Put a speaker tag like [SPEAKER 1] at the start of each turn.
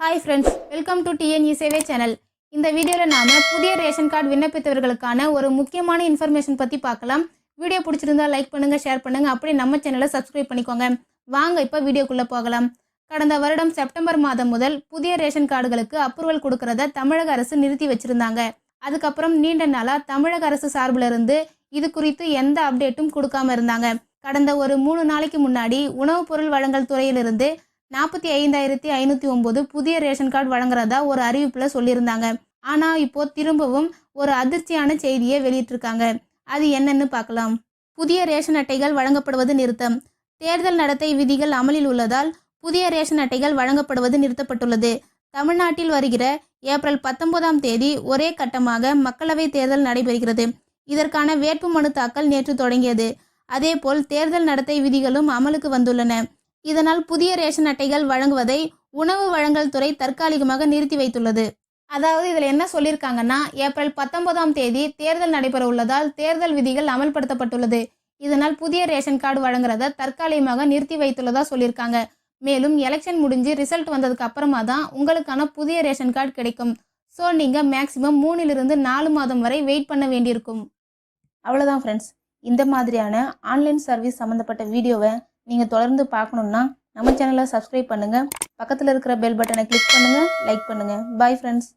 [SPEAKER 1] Hi friends welcome to TNE சேவை channel இந்த வீடியோவில் நாம புதிய ரேஷன் கார்டு விண்ணப்பித்தவர்களுக்கான ஒரு முக்கியமான இன்ஃபர்மேஷன் பற்றி பார்க்கலாம். வீடியோ பிடிச்சிருந்தா லைக் பண்ணுங்க ஷேர் பண்ணுங்க. அப்படியே நம்ம சேனலை சப்ஸ்கிரைப் பண்ணிக்கோங்க. வாங்க இப்போ வீடியோக்குள்ளே போகலாம். கடந்த வருடம் செப்டம்பர் மாதம் முதல் புதிய ரேஷன் கார்டுகளுக்கு அப்ரூவல் கொடுக்கறத தமிழக அரசு நிறுத்தி வச்சிருந்தாங்க. அதுக்கப்புறம் நீண்ட நாளாக தமிழக அரசு சார்பில் இருந்து இது குறித்து எந்த அப்டேட்டும் கொடுக்காம இருந்தாங்க. கடந்த ஒரு மூணு நாளைக்கு முன்னாடி உணவுப் பொருள் வழங்கல் துறையிலிருந்து நாற்பத்தி ஐந்தாயிரத்தி ஐநூற்றி ஒம்பது புதிய ரேஷன் கார்டு வழங்குறதா ஒரு அறிவிப்பில் சொல்லியிருந்தாங்க. ஆனால் இப்போ திரும்பவும் ஒரு அதிர்ச்சியான செய்தியை வெளியிட்டிருக்காங்க. அது என்னன்னு பார்க்கலாம். புதிய ரேஷன் அட்டைகள் வழங்கப்படுவது நிறுத்தம். தேர்தல் நடத்தை விதிகள் அமலில் உள்ளதால் புதிய ரேஷன் அட்டைகள் வழங்கப்படுவது நிறுத்தப்பட்டுள்ளது. தமிழ்நாட்டில் வருகிற ஏப்ரல் பத்தொன்பதாம் தேதி ஒரே கட்டமாக மக்களவைத் தேர்தல் நடைபெறுகிறது. இதற்கான வேட்புமனு தாக்கல் நேற்று தொடங்கியது. அதேபோல் தேர்தல் நடத்தை விதிகளும் அமலுக்கு வந்துள்ளன. இதனால் புதிய ரேஷன் அட்டைகள் வழங்குவதை உணவு வழங்கல் துறை தற்காலிகமாக நிறுத்தி வைத்துள்ளது. அதாவது இதில் என்ன சொல்லியிருக்காங்கன்னா ஏப்ரல் பத்தொன்பதாம் தேதி தேர்தல் நடைபெற உள்ளதால் தேர்தல் விதிகள் அமல்படுத்தப்பட்டுள்ளது. இதனால் புதிய ரேஷன் கார்டு வழங்குறத தற்காலிகமாக நிறுத்தி வைத்துள்ளதா சொல்லியிருக்காங்க. மேலும் எலெக்ஷன் முடிஞ்சு ரிசல்ட் வந்ததுக்கு அப்புறமா தான் உங்களுக்கான புதிய ரேஷன் கார்டு கிடைக்கும். ஸோ நீங்கள் மேக்ஸிமம் மூணிலிருந்து நாலு மாதம் வரை வெயிட் பண்ண வேண்டியிருக்கும். அவ்வளோதான் ஃப்ரெண்ட்ஸ் இந்த மாதிரியான ஆன்லைன் சர்வீஸ் சம்மந்தப்பட்ட வீடியோவை நீங்கள் தொடர்ந்து பார்க்கணுன்னா நம்ம சேனலை சப்ஸ்கிரைப் பண்ணுங்கள் பக்கத்தில் இருக்கிற பெல் பட்டனை கிளிக் பண்ணுங்கள் லைக் பண்ணுங்கள் பாய் ஃப்ரெண்ட்ஸ்